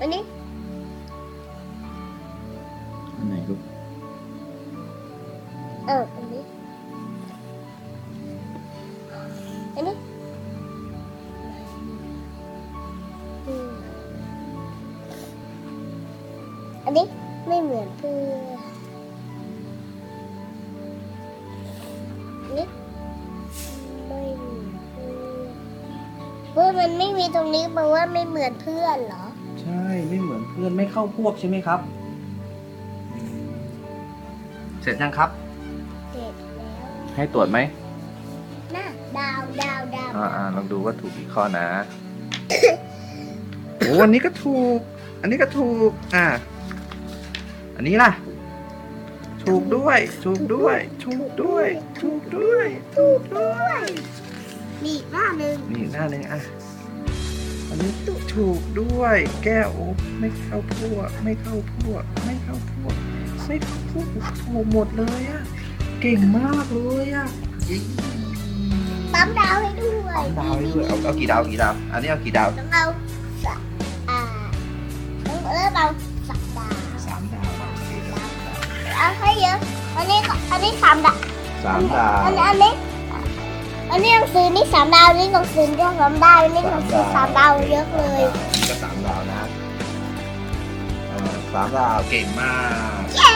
อันนี้อันไหนลูกเอออันนี้ อันนี้อืมอันนี้ไม่เหมือนเพื่อนอันนี้ไม่เหมือนเพื่อนเพื่อนมันไม่มีตรงนี้แปลว่าไม่เหมือนเพื่อนเหรอ ใช่ไม่เหมือนเพื่อนไม่เข้าพวกใช่ไหมครับ เสร็จยังครับ เสร็จแล้วให้ตรวจไหมน่ะดาวดาวดาวอ่าอ่าลองดูว่าถูกกี่ข้อนะ โอ้อันนี้ก็ถูก อันนี้ก็ถูก อ่า อันนี้ล่ะ ถูกด้วย ถูกด้วย ถูกด้วย ถูกด้วย ถูกด้วย นี่อีกหน้าหนึ่งนี่หน้าหนึ่งอะ อันนี้ถูกด้วย แก้วโอ้ไม่เข้าพวก ไม่เข้าพวก ไม่เข้าพวก ไม่เข้าพวกถูกหมดเลยอะเก่งมากเลยอะเย้ปั๊มดาวให้ด้วยดาวให้ด้วยเอาเอากี่ดาวกี่ดาว อันนี้เอากี่ดาวต้องเอาสะอ่าต้องเริ่มเอาสักดาวสามดาวโอเคครับเอาให้เยอะ อันนี้ก็อันนี้สามดาวสามดาวอันอันนี้ อันนี้หนังสือนี่สามดาวอันนี่หนังสือก็สามดาวอันนี้หนังสือสามดาวเยอะเลย นี่ก็สามดาวนะอ่าสามดาวเก่งมากเย้